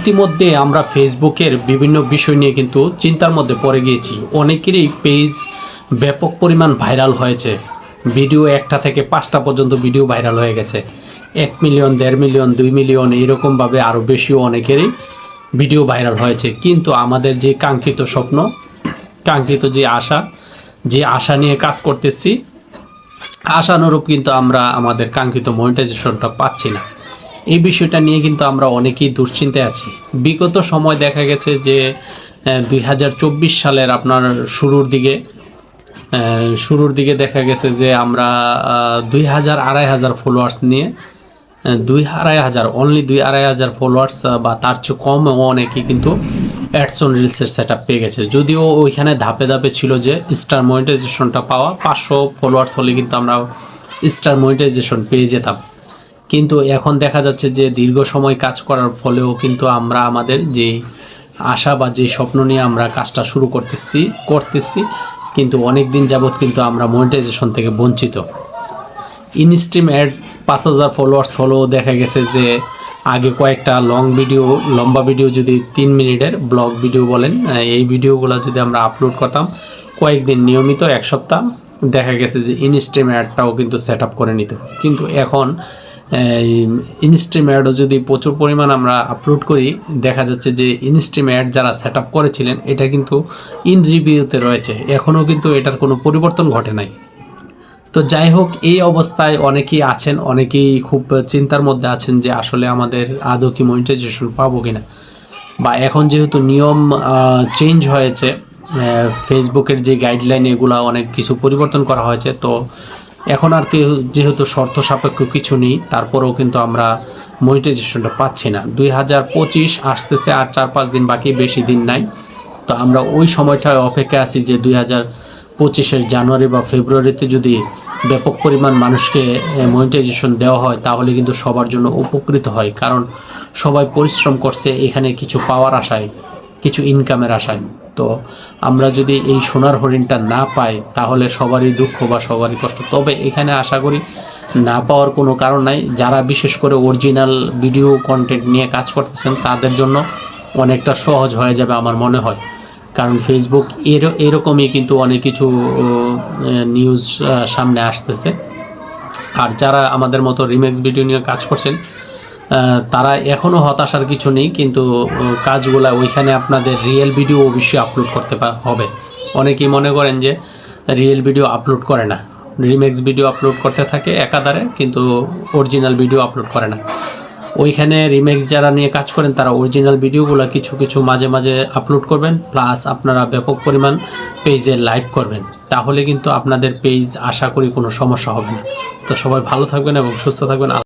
ইতিমধ্যে আমরা ফেসবুকের বিভিন্ন বিষয় নিয়ে কিন্তু চিন্তার মধ্যে পড়ে গিয়েছি। অনেকেরই পেজ ব্যাপক পরিমাণ ভাইরাল হয়েছে। ভিডিও একটা থেকে পাঁচটা পর্যন্ত ভিডিও ভাইরাল হয়ে গেছে। এক মিলিয়ন, দেড় মিলিয়ন, দুই মিলিয়ন এইরকমভাবে আরও বেশিও অনেকেরই ভিডিও ভাইরাল হয়েছে। কিন্তু আমাদের যে কাঙ্ক্ষিত স্বপ্ন, কাঙ্ক্ষিত যে আশা যে আশা নিয়ে কাজ করতেছি, আশানুরূপ কিন্তু আমরা আমাদের কাঙ্ক্ষিত মনিটাইজেশনটা পাচ্ছি না। এই বিষয়টা নিয়ে কিন্তু আমরা অনেকেই দুশ্চিন্তায় আছি। বিগত সময় দেখা গেছে যে দুই হাজার চব্বিশ সালের আপনার শুরুর দিকে শুরুর দিকে দেখা গেছে যে আমরা দুই হাজার আড়াই হাজার ফলোয়ার্স নিয়ে দুই আড়াই হাজার অনলি দুই আড়াই হাজার ফলোয়ার্স বা তার চেয়ে কম অনেকেই কিন্তু অ্যাডসন রিলসের সেট আপ পেয়ে গেছে। যদিও ওইখানে ধাপে ধাপে ছিল যে স্টার মনিটাইজেশনটা পাওয়া, পাঁচশো ফলোয়ার্স হলে কিন্তু আমরা স্টার মনিটাইজেশন পেয়ে যেতাম। কিন্তু এখন দেখা যাচ্ছে যে দীর্ঘ সময় কাজ করার ফলেও কিন্তু আমরা আমাদের যে আশা বা যে স্বপ্ন নিয়ে আমরা কাজটা শুরু করতেছি করতেছি, কিন্তু অনেক দিন যাবৎ কিন্তু আমরা মনিটাইজেশন থেকে বঞ্চিত। ইনস্ট্রিম অ্যাড পাঁচ হাজার ফলোয়ার্স হলেও দেখা গেছে যে আগে কয়েকটা লং ভিডিও লম্বা ভিডিও যদি তিন মিনিটের ব্লগ ভিডিও বলেন এই ভিডিওগুলো যদি আমরা আপলোড করতাম, কয়েকদিন নিয়মিত, এক সপ্তাহ, দেখা গেছে যে ইনস্ট্রিম অ্যাডটাও কিন্তু সেট আপ করে নিত। কিন্তু এখন ইনস্ট্রিম অ্যাডও যদি প্রচুর পরিমাণ আমরা আপলোড করি, দেখা যাচ্ছে যে ইনস্ট্রিম অ্যাড যারা সেট করেছিলেন, এটা কিন্তু ইন রিভিউতে রয়েছে। এখনও কিন্তু এটার কোনো পরিবর্তন ঘটে নাই। তো যাই হোক, এই অবস্থায় অনেকেই আছেন, অনেকেই খুব চিন্তার মধ্যে আছেন যে আসলে আমাদের আদৌ কি মনিটাইজেশন পাবো কিনা। বা এখন যেহেতু নিয়ম চেঞ্জ হয়েছে ফেসবুকের যে গাইডলাইন এগুলো অনেক কিছু পরিবর্তন করা হয়েছে, তো এখন আর কেউ যেহেতু শর্ত সাপেক্ষ কিছু নেই, তারপরেও কিন্তু আমরা মনিটাইজেশনটা পাচ্ছি না। দুই হাজার পঁচিশ আসতেছে আর চার পাঁচ দিন বাকি, বেশি দিন নাই। তো আমরা ওই সময়টায় অপেক্ষায় আছি যে দুই হাজার পঁচিশের জানুয়ারি বা ফেব্রুয়ারিতে যদি ব্যাপক পরিমাণ মানুষকে মনিটাইজেশন দেওয়া হয়, তাহলে কিন্তু সবার জন্য উপকৃত হয়। কারণ সবাই পরিশ্রম করছে এখানে কিছু পাওয়ার আশায় কিছু ইনকামের আশায়। তো আমরা যদি এই সোনার হরিণটা না পাই, তাহলে সবারই দুঃখ বা সবারই কষ্ট। তবে এখানে আশা করি না পাওয়ার কোনো কারণ নাই। যারা বিশেষ করে অরিজিনাল ভিডিও কন্টেন্ট নিয়ে কাজ করতেছেন, তাদের জন্য অনেকটা সহজ হয়ে যাবে আমার মনে হয়। কারণ ফেসবুক এর, এরকমই কিন্তু অনেক কিছু নিউজ সামনে আসতেছে। আর যারা আমাদের মতো রিমেক্স ভিডিও নিয়ে কাজ করছেন তারা এখনও হতাশার কিছু নেই, কিন্তু কাজগুলা ওইখানে আপনাদের রিয়েল ভিডিও অবশ্যই আপলোড করতে হবে। অনেকেই মনে করেন যে রিয়েল ভিডিও আপলোড করে না। রিমেক্স ভিডিও আপলোড করতে থাকে একাধারে, কিন্তু অরিজিনাল ভিডিও আপলোড করে না। ওইখানে রিমেক্স যারা নিয়ে কাজ করেন, তারা অরিজিনাল ভিডিওগুলো কিছু কিছু মাঝে মাঝে আপলোড করবেন প্লাস আপনারা ব্যাপক পরিমাণ পেজে লাইভ করবেন। তাহলে কিন্তু আপনাদের পেজ আশা করি কোনো সমস্যা হবে না। তো সবাই ভালো থাকবেন এবং সুস্থ থাকবেন।